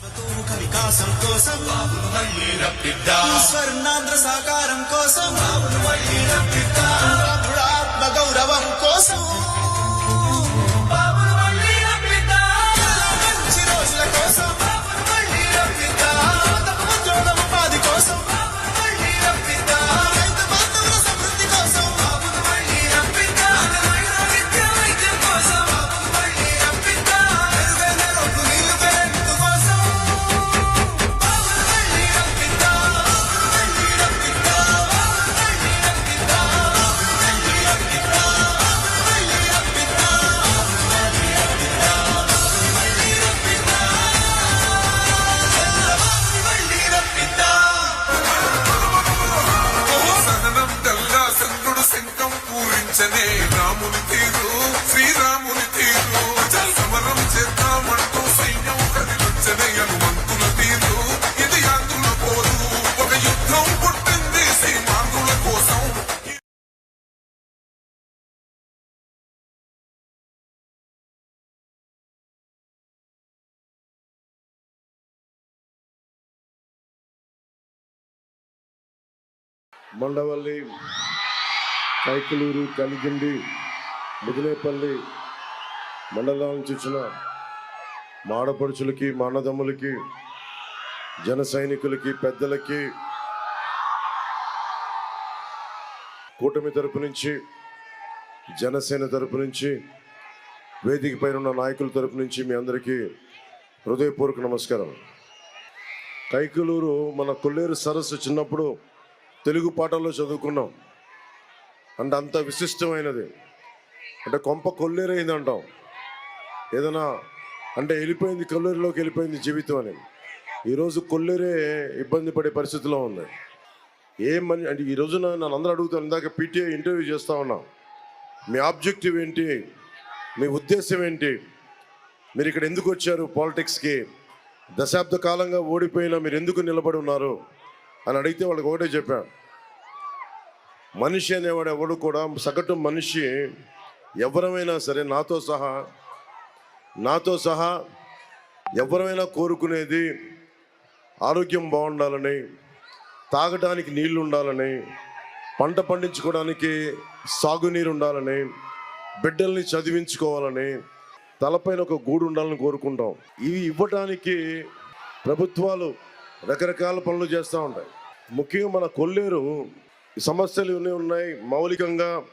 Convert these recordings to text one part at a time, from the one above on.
వికాసం కోసం స్వర్ణాంధ్ర సాకారం కోసం మండవల్లి కైకలూరు కలిగిండి ముదినేపల్లి మండలాల నుంచి వచ్చిన మాడపడుచులకి మానదమ్ములకి జన సైనికులకి పెద్దలకి కూటమి తరపు నుంచి జనసేన తరపు నుంచి వేదిక పైన ఉన్న నాయకుల తరపు నుంచి మీ అందరికీ హృదయపూర్వక నమస్కారం. కైకలూరు మన కొల్లేరు సరస్సు చిన్నప్పుడు తెలుగు పాఠంలో చదువుకున్నాం. అంటే అంత విశిష్టమైనది. అంటే కొంప కొల్లేరైంది అంటాం ఏదైనా అంటే వెళ్ళిపోయింది కొల్లేరులోకి వెళ్ళిపోయింది జీవితం అని. ఈరోజు కొల్లేరే ఇబ్బంది పడే పరిస్థితిలో ఉంది. ఏం మని అంటే ఈ రోజున నన్ను అందరూ అడుగుతాను ఇందాక పీటీఐ ఇంటర్వ్యూ చేస్తూ ఉన్నాం. మీ ఆబ్జెక్టివ్ ఏంటి? మీ ఉద్దేశం ఏంటి? మీరు ఇక్కడ ఎందుకు వచ్చారు పాలిటిక్స్కి? దశాబ్ద కాలంగా ఓడిపోయినా మీరు ఎందుకు నిలబడి ఉన్నారు? అని అడిగితే వాళ్ళకి ఒకటే చెప్పాను. మనిషి అనేవాడు ఎవడు కూడా సగటు మనిషి ఎవరమైనా సరే నాతో సహా నాతో సహా ఎవరమైనా కోరుకునేది ఆరోగ్యం బాగుండాలని తాగడానికి నీళ్ళు ఉండాలని పంట పండించుకోవడానికి సాగునీరు ఉండాలని బిడ్డల్ని చదివించుకోవాలని తలపైన ఒక గూడు ఉండాలని కోరుకుంటాం. ఇవి ఇవ్వటానికి ప్రభుత్వాలు రకరకాల పనులు చేస్తూ ఉంటాయి. ముఖ్యంగా మన కొల్లేరు సమస్యలు ఇవన్నీ ఉన్నాయి. మౌలికంగా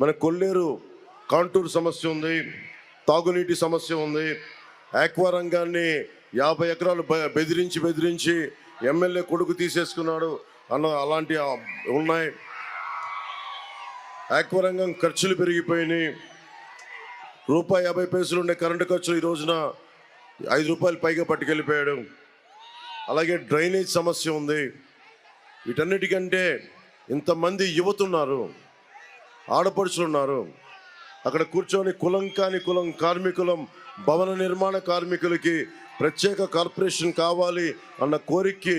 మన కొల్లేరు కాంటూర్ సమస్య ఉంది. తాగునీటి సమస్య ఉంది. ఆక్వా రంగాన్ని యాభై ఎకరాలు బెదిరించి బెదిరించి ఎమ్మెల్యే కొడుకు తీసేసుకున్నాడు అన్న అలాంటి ఉన్నాయి. ఆక్వా రంగం ఖర్చులు పెరిగిపోయినాయి. రూపాయి యాభై పైసలు ఉండే కరెంటు ఖర్చులు ఈ రోజున ఐదు రూపాయలు పైగా పట్టుకెళ్ళిపోయాడు. అలాగే డ్రైనేజ్ సమస్య ఉంది. వీటన్నిటికంటే ఇంతమంది యువతున్నారు ఆడపడుచులు ఉన్నారు అక్కడ కూర్చొని కులం కాని కులం కార్మికులం భవన నిర్మాణ కార్మికులకి ప్రత్యేక కార్పొరేషన్ కావాలి అన్న కోరికకి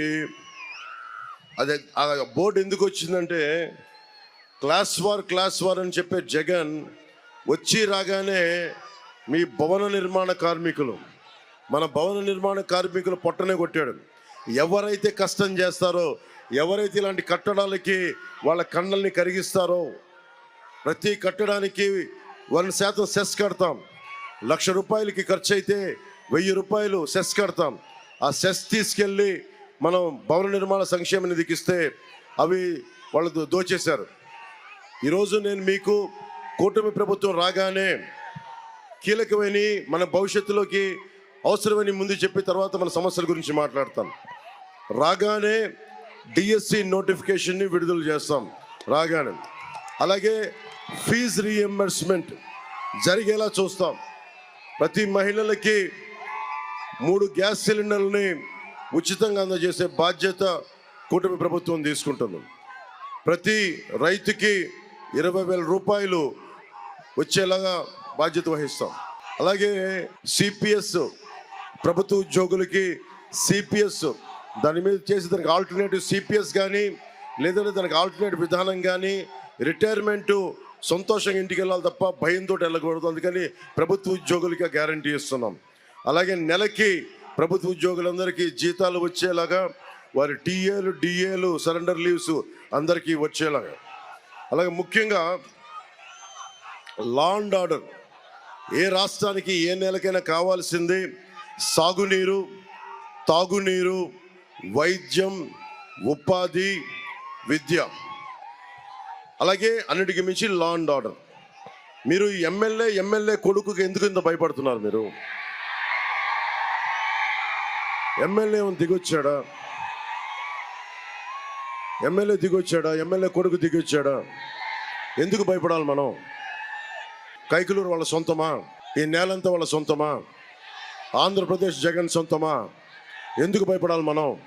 అదే ఆ బోర్డు ఎందుకు వచ్చిందంటే క్లాస్ వార్ క్లాస్ వార్ అని చెప్పే జగన్ వచ్చి రాగానే మీ భవన నిర్మాణ కార్మికులు మన భవన నిర్మాణ కార్మికులు పొట్టనే కొట్టాడు. ఎవరైతే కష్టం చేస్తారో ఎవరైతే ఇలాంటి కట్టడాలకి వాళ్ళ కండల్ని కరిగిస్తారో ప్రతి కట్టడానికి వన్ శాతం సెస్ కడతాం. లక్ష రూపాయలకి ఖర్చు అయితే వెయ్యి రూపాయలు సెస్ కడతాం. ఆ సెస్ తీసుకెళ్ళి మనం భవన నిర్మాణ సంక్షేమ నిధికి ఇస్తే అవి వాళ్ళు దోచేశారు. ఈరోజు నేను మీకు కూటమి ప్రభుత్వం రాగానే కీలకమైన మన భవిష్యత్తులోకి అవసరమని ముందు చెప్పి తర్వాత మన సమస్యల గురించి మాట్లాడతాం రాగానే డిఎస్సి నోటిఫికేషన్ని విడుదల చేస్తాం. రాగానే. అలాగే ఫీజు రీఎంబర్స్మెంట్ జరిగేలా చూస్తాం. ప్రతి మహిళలకి మూడు గ్యాస్ సిలిండర్లని ఉచితంగా అందజేసే బాధ్యత కూటమి ప్రభుత్వం తీసుకుంటుంది. ప్రతి రైతుకి ఇరవై వేల రూపాయలు వచ్చేలాగా బాధ్యత వహిస్తాం. అలాగే సిపిఎస్ ప్రభుత్వ ఉద్యోగులకి సిపిఎస్ దాని మీద చేసి దానికి ఆల్టర్నేటివ్ సిపిఎస్ కానీ లేదంటే దానికి ఆల్టర్నేటివ్ విధానం కానీ రిటైర్మెంట్ సంతోషంగా ఇంటికి వెళ్ళాలి తప్ప భయంతో వెళ్ళకూడదు. అందుకని ప్రభుత్వ ఉద్యోగులకి గ్యారంటీ ఇస్తున్నాం. అలాగే నెలకి ప్రభుత్వ ఉద్యోగులందరికీ జీతాలు వచ్చేలాగా వారి టీఏలు డిఏలు సరెండర్ లీవ్స్ అందరికీ వచ్చేలాగా. అలాగే ముఖ్యంగా లా అండ్ ఆర్డర్ ఏ రాష్ట్రానికి ఏ నెలకైనా కావాల్సింది సాగునీరు తాగునీరు వైద్యం ఉపాధి విద్య. అలాగే అన్నిటికీ మించి లా అండ్ ఆర్డర్ మీరు ఎమ్మెల్యే ఎమ్మెల్యే కొడుకుకి ఎందుకు ఇంత భయపడుతున్నారు మీరు? ఎమ్మెల్యే దిగొచ్చాడా? ఎమ్మెల్యే దిగొచ్చాడా? ఎమ్మెల్యే కొడుకు దిగొచ్చాడా? ఎందుకు భయపడాలి మనం? కైకులూరు వాళ్ళ సొంతమా? ఈ నేలంతా వాళ్ళ సొంతమా? ఆంధ్రప్రదేశ్ జగన్ సొంతమా? ఎందుకు భయపడాలి మనం?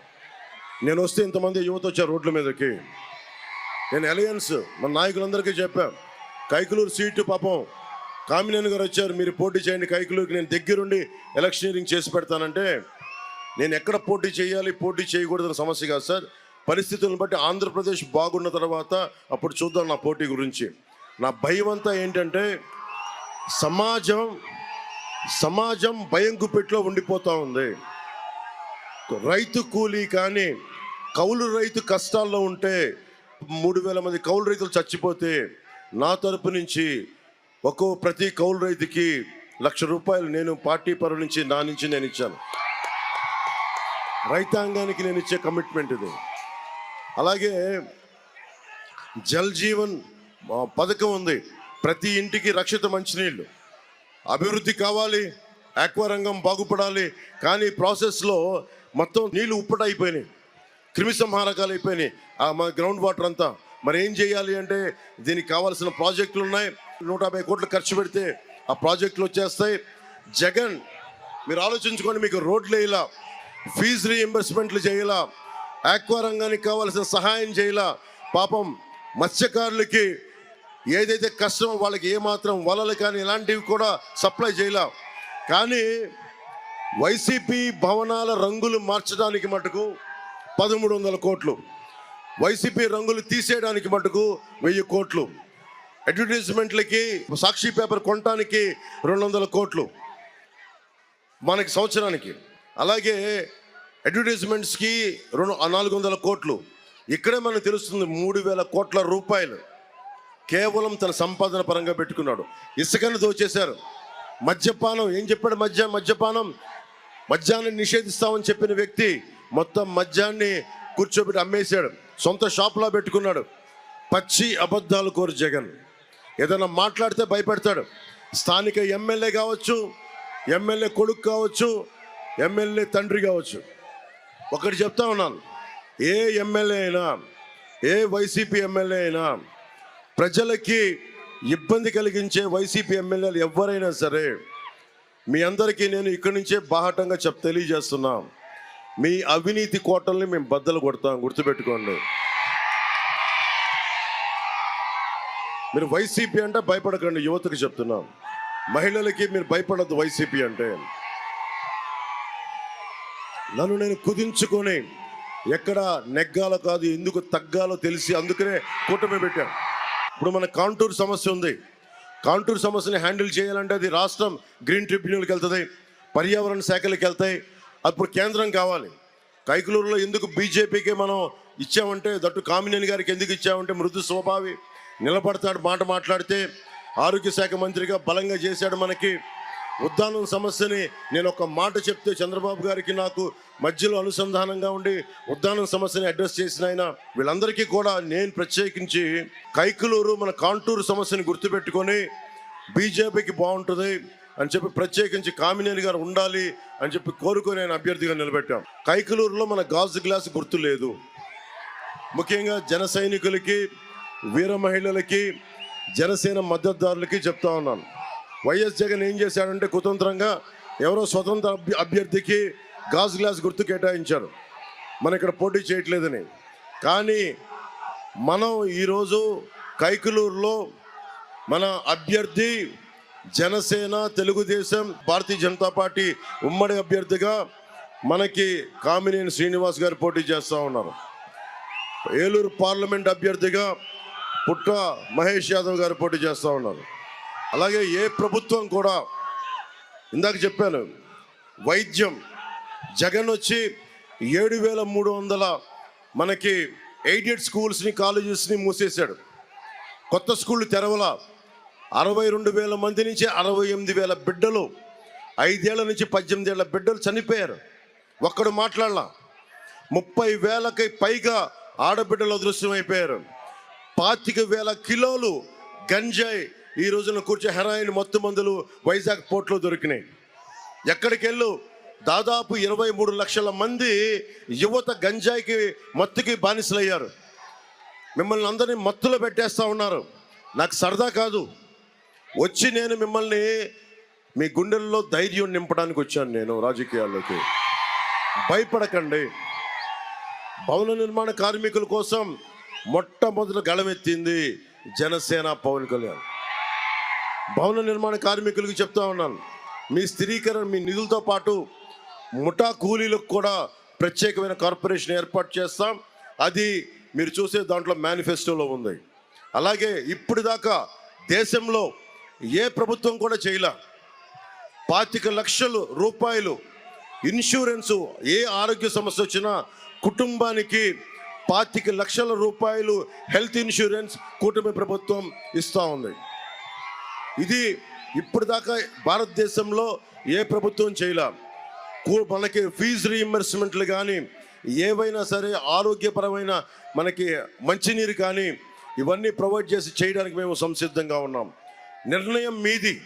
నేను వస్తే ఇంతమంది యువత వచ్చారు రోడ్ల మీదకి. నేను అలయన్స్ మన నాయకులందరికీ చెప్పాను కైకులూరు సీటు పాపం కామినేని గారు వచ్చారు మీరు పోటీ చేయండి కైకులూరుకి నేను దగ్గరుండి ఎలక్షనీరింగ్ చేసి పెడతానంటే నేను ఎక్కడ పోటీ చేయాలి పోటీ చేయకూడదని సమస్య కాదు సార్. పరిస్థితులను బట్టి ఆంధ్రప్రదేశ్ బాగున్న తర్వాత అప్పుడు చూద్దాం నా పోటీ గురించి. నా భయం అంతా ఏంటంటే సమాజం సమాజం భయం గుప్పెట్లో ఉండిపోతూ ఉంది. రైతు కూలీ కానీ కౌలు రైతు కష్టాల్లో ఉంటే మూడు వేల మంది కౌలు రైతులు చచ్చిపోతే నా తరపు నుంచి ఒక్కో ప్రతి కౌలు రైతుకి లక్ష రూపాయలు నేను పార్టీ పరువు నుంచి నా నుంచి నేను ఇచ్చాను. రైతాంగానికి నేను ఇచ్చే కమిట్మెంట్ ఇది. అలాగే జల్ జీవన్ పథకం ఉంది. ప్రతి ఇంటికి రక్షిత మంచినీళ్ళు. అభివృద్ధి కావాలి ఆక్వారంగం బాగుపడాలి కానీ ప్రాసెస్లో మొత్తం నీళ్ళు ఉప్పటైపోయినాయి క్రిమి సంహారకాలు అయిపోయినాయి. ఆ మా గ్రౌండ్ వాటర్ అంతా. మరి ఏం చేయాలి అంటే దీనికి కావాల్సిన ప్రాజెక్టులు ఉన్నాయి. నూట యాభై కోట్లు ఖర్చు పెడితే ఆ ప్రాజెక్టులు వచ్చేస్తాయి. జగన్ మీరు ఆలోచించుకోండి మీకు రోడ్లు వేయాల? ఫీజు రీఎంబర్స్మెంట్లు చేయాలా? ఆక్వా రంగానికి కావాల్సిన సహాయం చేయాలా? పాపం మత్స్యకారులకి ఏదైతే కష్టమో వాళ్ళకి ఏమాత్రం వలలు కానీ ఇలాంటివి కూడా సప్లై చేయాల? కానీ వైసీపీ భవనాల రంగులు మార్చడానికి మటుకు పదమూడు వందల కోట్లు. వైసీపీ రంగులు తీసేయడానికి మటుకు వెయ్యి కోట్లు. అడ్వర్టైజ్మెంట్లకి సాక్షి పేపర్ కొనటానికి రెండు వందల కోట్లు మనకి సంవత్సరానికి. అలాగే అడ్వర్టైజ్మెంట్స్కి రెండు నాలుగు వందల కోట్లు. ఇక్కడే మనకు తెలుస్తుంది మూడు వేల కోట్ల రూపాయలు కేవలం తన సంపాదన పరంగా పెట్టుకున్నాడు. ఇసుకను దోచేశారు. మద్యపానం ఏం చెప్పాడు మద్య మద్యపానం? మద్యాన్ని నిషేధిస్తామని చెప్పిన వ్యక్తి మొత్తం మద్యాన్ని కూర్చోబెట్టి అమ్మేశాడు. సొంత షాప్లో పెట్టుకున్నాడు. పచ్చి అబద్ధాలు కోరు జగన్. ఏదైనా మాట్లాడితే భయపెడతాడు. స్థానిక ఎమ్మెల్యే కావచ్చు ఎమ్మెల్యే కొడుకు కావచ్చు ఎమ్మెల్యే తండ్రి కావచ్చు. ఒకటి చెప్తా ఉన్నాను. ఏ ఎమ్మెల్యే అయినా ఏ వైసీపీ ఎమ్మెల్యే అయినా ప్రజలకి ఇబ్బంది కలిగించే వైసీపీ ఎమ్మెల్యేలు ఎవరైనా సరే మీ అందరికీ నేను ఇక్కడి నుంచే బాహటంగా చెప్ తెలియజేస్తున్నా. మీ అవినీతి కోటల్ని మేము బద్దలు కొడతాం గుర్తుపెట్టుకోండి. మీరు వైసీపీ అంటే భయపడకండి యువతకు చెప్తున్నాం. మహిళలకి మీరు భయపడద్దు వైసీపీ అంటే. నన్ను నేను కుదించుకొని ఎక్కడ నెగ్గాలో కాదు ఎందుకు తగ్గాలో తెలిసి అందుకనే కూటమి పెట్టాం ఇప్పుడు మన కాంటూర్ సమస్య ఉంది. కాంటూర్ సమస్యని హ్యాండిల్ చేయాలంటే అది రాష్ట్రం గ్రీన్ ట్రిబ్యునల్కి వెళ్తుంది పర్యావరణ శాఖలకు వెళ్తాయి అప్పుడు కేంద్రం కావాలి. కైకులూరులో ఎందుకు బీజేపీకి మనం ఇచ్చామంటే దట్టు కామినేని గారికి ఎందుకు ఇచ్చామంటే మృదు స్వభావి నిలబడతాడు మాట మాట్లాడితే ఆరోగ్య శాఖ మంత్రిగా బలంగా చేశాడు మనకి. ఉద్దానం సమస్యని నేను ఒక మాట చెప్తే చంద్రబాబు గారికి నాకు మధ్యలో అనుసంధానంగా ఉండి ఉద్దానం సమస్యని అడ్రస్ చేసిన ఆయన వీళ్ళందరికీ కూడా నేను ప్రత్యేకించి కైకులూరు మన కాంటూరు సమస్యని గుర్తుపెట్టుకొని బీజేపీకి బాగుంటుంది అని చెప్పి ప్రత్యేకించి కామినేని గారు ఉండాలి అని చెప్పి కోరుకొని ఆయన అభ్యర్థిగా నిలబెట్టాం. కైకులూరులో మన గాజు గ్లాస్ గుర్తు లేదు. ముఖ్యంగా జన సైనికులకి వీర మహిళలకి జనసేన మద్దతుదారులకి చెప్తా ఉన్నాను. వైఎస్ జగన్ ఏం చేశాడంటే కుతంత్రంగా ఎవరో స్వతంత్ర అభ్య- అభ్యర్థికి గాజు గ్లాస్ గుర్తు కేటాయించారు. మన ఇక్కడ పోటీ చేయట్లేదని. కానీ మనం ఈరోజు కైకులూరులో మన అభ్యర్థి జనసేన తెలుగుదేశం భారతీయ జనతా పార్టీ ఉమ్మడి అభ్యర్థిగా మనకి కామినేని శ్రీనివాస్ గారు పోటీ చేస్తూ ఉన్నారు. ఏలూరు పార్లమెంట్ అభ్యర్థిగా పుట్ట మహేష్ యాదవ్ గారు పోటీ చేస్తూ ఉన్నారు. అలాగే ఏ ప్రభుత్వం కూడా ఇందాక చెప్పాను వైద్యం. జగన్ వచ్చి ఏడు వేల మూడు వందల మనకి ఎయిడెడ్ స్కూల్స్ని కాలేజెస్ని మూసేశాడు. కొత్త స్కూళ్ళు తెరవల అరవై రెండు వేల మంది నుంచి అరవై ఎనిమిది వేల బిడ్డలు ఐదేళ్ళ నుంచి పద్దెనిమిది ఏళ్ళ బిడ్డలు చనిపోయారు. ఒక్కడు మాట్లాడలా. ముప్పై వేలకి పైగా ఆడబిడ్డలు అదృశ్యమైపోయారు. అయిపోయారు పాతిక వేల కిలోలు గంజాయి ఈ రోజున కూర్చో హెరాయిన్ మత్తు మందులు వైజాగ్ పోర్ట్లో దొరికినాయి. ఎక్కడికి వెళ్ళు దాదాపు ఇరవై మూడు లక్షల మంది యువత గంజాయికి మత్తుకి బానిసలయ్యారు. మిమ్మల్ని అందరినీ మత్తులో పెట్టేస్తా ఉన్నారు. నాకు సరదా కాదు. వచ్చి నేను మిమ్మల్ని మీ గుండెల్లో ధైర్యం నింపడానికి వచ్చాను నేను రాజకీయాల్లోకి. భయపడకండి. భవన నిర్మాణ కార్మికుల కోసం మొట్టమొదటి గళమెత్తింది జనసేన పవన్ కళ్యాణ్. భవన నిర్మాణ కార్మికులకు చెప్తా ఉన్నాను. మీ స్థిరీకరణ మీ నిధులతో పాటు ముఠా కూలీలకు కూడా ప్రత్యేకమైన కార్పొరేషన్ ఏర్పాటు చేస్తాం. అది మీరు చూసే దాంట్లో మేనిఫెస్టోలో ఉంది. అలాగే ఇప్పటిదాకా దేశంలో ఏ ప్రభుత్వం కూడా చేయలే. పాతిక లక్షలు రూపాయలు ఇన్సూరెన్సు ఏ ఆరోగ్య సమస్య వచ్చినా కుటుంబానికి పాతిక లక్షల రూపాయలు హెల్త్ ఇన్సూరెన్స్ కూటమి ప్రభుత్వం ఇస్తూ ఉంది. ఇది ఇప్పుడు దాకా భారతదేశంలో ఏ ప్రభుత్వం చేయలేం. కూ- మనకి ఫీజు రీఎంబర్స్మెంట్లు కానీ ఏవైనా సరే ఆరోగ్యపరమైన మనకి మంచినీరు కానీ ఇవన్నీ ప్రొవైడ్ చేసి చేయడానికి మేము సంసిద్ధంగా ఉన్నాం. నిర్ణయం మీది.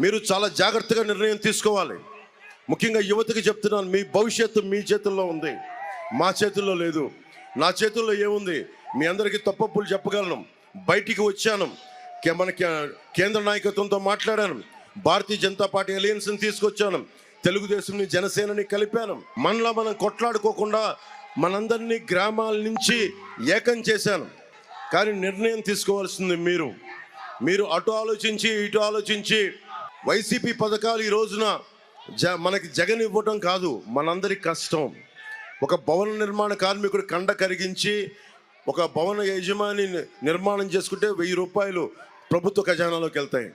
మీరు చాలా జాగ్రత్తగా నిర్ణయం తీసుకోవాలి. ముఖ్యంగా యువతకి చెప్తున్నాను మీ భవిష్యత్తు మీ చేతుల్లో ఉంది. మా చేతుల్లో లేదు. నా చేతుల్లో ఏముంది? మీ అందరికీ తప్పప్పులు చెప్పగలను. బయటికి వచ్చాను. మన కేంద్ర నాయకత్వంతో మాట్లాడాను. భారతీయ జనతా పార్టీ అలయన్స్ని తీసుకొచ్చాను. తెలుగుదేశంని జనసేనని కలిపాను. మనలో మనం కొట్లాడుకోకుండా మనందరినీ గ్రామాల నుంచి ఏకం చేశాను. కానీ నిర్ణయం తీసుకోవాల్సింది మీరు. మీరు అటు ఆలోచించి ఇటు ఆలోచించి వైసీపీ పథకాలు ఈ రోజున జ మనకి జగన్ ఇవ్వటం కాదు మనందరి కష్టం. ఒక భవన నిర్మాణ కార్మికుడు కండ కరిగించి ఒక భవన యజమాని నిర్మాణం చేసుకుంటే వెయ్యి రూపాయలు ప్రభుత్వ ఖజానాలోకి వెళ్తాయి.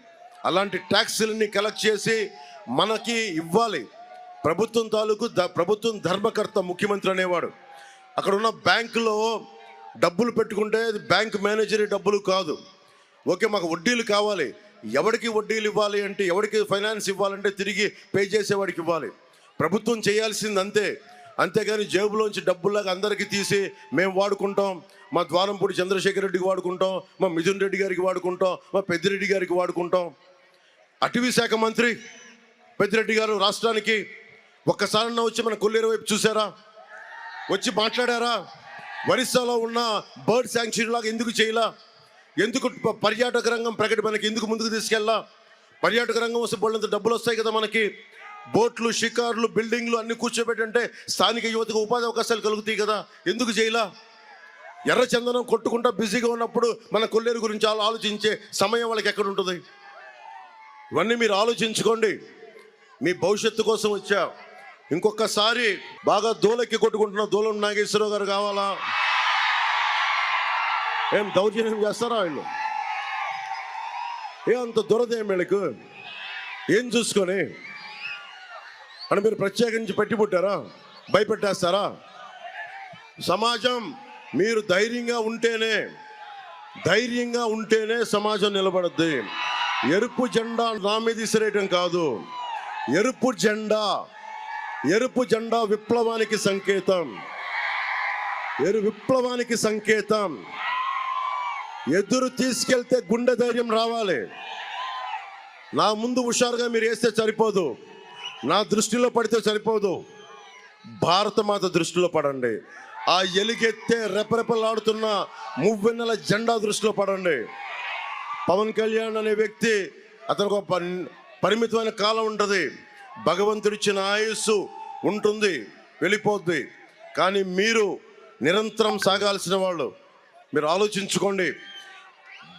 అలాంటి ట్యాక్సులని కలెక్ట్ చేసి మనకి ఇవ్వాలి. ప్రభుత్వం తాలూకు ద ప్రభుత్వం ధర్మకర్త ముఖ్యమంత్రి అనేవాడు. అక్కడ ఉన్న బ్యాంకులో డబ్బులు పెట్టుకుంటే అది బ్యాంక్ మేనేజర్ డబ్బులు కాదు. ఓకే మాకు వడ్డీలు కావాలి. ఎవరికి వడ్డీలు ఇవ్వాలి అంటే ఎవరికి ఫైనాన్స్ ఇవ్వాలంటే తిరిగి పే చేసేవాడికి ఇవ్వాలి. ప్రభుత్వం చేయాల్సింది అంతే అంతేగాని జేబులోంచి డబ్బులాగా అందరికీ తీసి మేము వాడుకుంటాం మా ద్వారంపూడి చంద్రశేఖర్ రెడ్డికి వాడుకుంటాం మా మిథున్ రెడ్డి గారికి వాడుకుంటాం మా పెద్దిరెడ్డి గారికి వాడుకుంటాం. అటవీ శాఖ మంత్రి పెద్దిరెడ్డి గారు రాష్ట్రానికి ఒక్కసారన్నా వచ్చి మన కొల్లేరు వైపు చూసారా? వచ్చి మాట్లాడారా? ఒరిస్సాలో ఉన్న బర్డ్ శాంక్చురీలాగా ఎందుకు చేయలా? ఎందుకు పర్యాటక రంగం ప్రకటి మనకి ఎందుకు ముందుకు తీసుకెళ్ళా? పర్యాటక రంగం వస్తే బోళ్ళంత డబ్బులు వస్తాయి కదా మనకి. బోట్లు షికార్లు బిల్డింగ్లు అన్ని కూర్చోబెట్టంటే స్థానిక యువతకు ఉపాధి అవకాశాలు కలుగుతాయి కదా. ఎందుకు చేయలా ఎర్ర చందనం కొట్టుకుంటా బిజీగా ఉన్నప్పుడు మన కొల్లేరు గురించి ఆలోచించే సమయం వాళ్ళకి ఎక్కడ ఉంటుంది? ఇవన్నీ మీరు ఆలోచించుకోండి. మీ భవిష్యత్తు కోసం వచ్చా. ఇంకొకసారి బాగా దూలెక్కి కొట్టుకుంటున్న దూలం నాగేశ్వరరావు గారు కావాలా? ఏం దౌర్జన్యం చేస్తారా వీళ్ళు? ఏ అంత దురదేం వీళ్ళకు ఏం చూసుకొని? అని మీరు ప్రత్యేకించి పెట్టి పుట్టారా? భయపెట్టేస్తారా? సమాజం మీరు ధైర్యంగా ఉంటేనే ధైర్యంగా ఉంటేనే సమాజం నిలబడద్ది. ఎరుపు జెండా నా మీద విసిరేయటం కాదు. ఎరుపు జెండా ఎరుపు జెండా విప్లవానికి సంకేతం. ఎరు విప్లవానికి సంకేతం. ఎదురు తీసుకెళ్తే గుండె ధైర్యం రావాలి. నా ముందు హుషారుగా మీరు వేస్తే సరిపోదు. నా దృష్టిలో పడితే సరిపోదు. భారత మాత దృష్టిలో పడండి. ఆ ఎలుగెత్తే రెపరెపలాడుతున్న మువ్వెన్నెల జెండా దృష్టిలో పడండి. పవన్ కళ్యాణ్ అనే వ్యక్తి అతనికి ఒక పరిమితమైన కాలం ఉంటుంది. భగవంతుడిచ్చిన ఆయుస్సు ఉంటుంది వెళ్ళిపోద్ది. కానీ మీరు నిరంతరం సాగాల్సిన వాళ్ళు మీరు ఆలోచించుకోండి.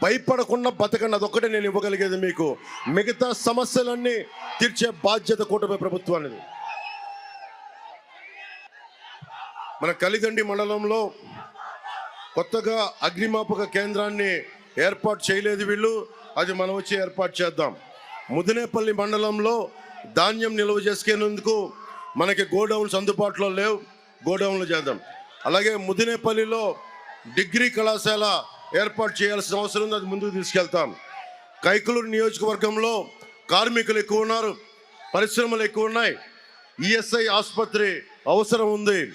భయపడకుండా బతకండి. అదొక్కటే నేను ఇవ్వగలిగేది మీకు. మిగతా సమస్యలన్నీ తీర్చే బాధ్యత కూటమి ప్రభుత్వానికి మన కలిదండి మండలంలో కొత్తగా అగ్నిమాపక కేంద్రాన్ని ఏర్పాటు చేయలేదు వీళ్ళు. అది మనం వచ్చి ఏర్పాటు చేద్దాం. ముదినేపల్లి మండలంలో ధాన్యం నిల్వ చేసుకునేందుకు మనకి గోడౌన్స్ అందుబాటులో లేవు. గోడౌన్లు చేద్దాం. అలాగే ముదినేపల్లిలో డిగ్రీ కళాశాల ఏర్పాటు చేయాల్సిన అవసరం ఉంది అది ముందుకు తీసుకెళ్తాం. కైకులూరు నియోజకవర్గంలో కార్మికులు ఎక్కువ ఉన్నారు పరిశ్రమలు ఎక్కువ ఉన్నాయి. ఈఎస్ఐ ఆసుపత్రి అవసరం ఉంది.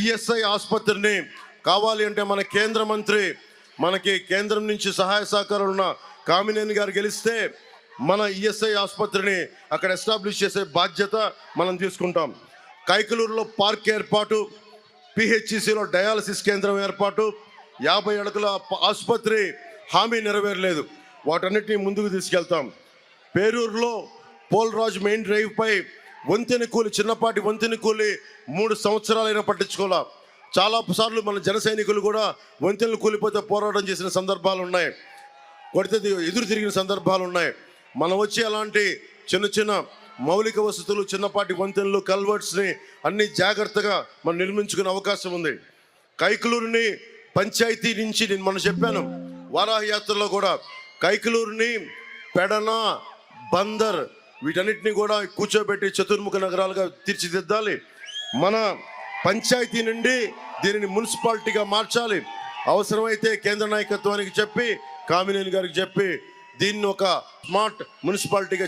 ఈఎస్ఐ ఆసుపత్రిని కావాలి అంటే మన కేంద్ర మంత్రి మనకి కేంద్రం నుంచి సహాయ సహకారాలు ఉన్న కామినేని గారు గెలిస్తే మన ఈఎస్ఐ ఆసుపత్రిని అక్కడ ఎస్టాబ్లిష్ చేసే బాధ్యత మనం తీసుకుంటాం. కైకలూరులో పార్క్ ఏర్పాటు పిహెచ్సిలో డయాలసిస్ కేంద్రం ఏర్పాటు యాభై అడుగుల ఆసుపత్రి హామీ నెరవేరలేదు. వాటన్నిటిని ముందుకు తీసుకెళ్తాం. పేరూరులో పోల్రాజ్ మెయిన్ డ్రైవ్ పై వంతెన కూలి చిన్నపాటి వంతెన కూలి మూడు సంవత్సరాలైనా పట్టించుకోలే చాలా సార్లు మన జన సైనికులు కూడా వంతెనలు కూలిపోతే పోరాటం చేసిన సందర్భాలు ఉన్నాయి. కొడితే ఎదురు తిరిగిన సందర్భాలు ఉన్నాయి. మనం వచ్చి అలాంటి చిన్న చిన్న మౌలిక వసతులు చిన్నపాటి వంతెనలు కల్వర్ట్స్ని అన్ని జాగ్రత్తగా మనం నిర్మించుకునే అవకాశం ఉంది. కైకలూరుని పంచాయతీ నుంచి నేను మనం చెప్పాను. వారాహయాత్రలో కూడా కైకలూరుని పెడన బందర్ వీటన్నిటిని కూడా కూర్చోబెట్టి చతుర్ముఖ నగరాలుగా తీర్చిదిద్దాలి. మన పంచాయతీ నుండి దీనిని మున్సిపాలిటీగా మార్చాలి. అవసరమైతే కేంద్ర నాయకత్వానికి చెప్పి కామినేని గారికి చెప్పి దీన్ని ఒక స్మార్ట్ మున్సిపాలిటీగా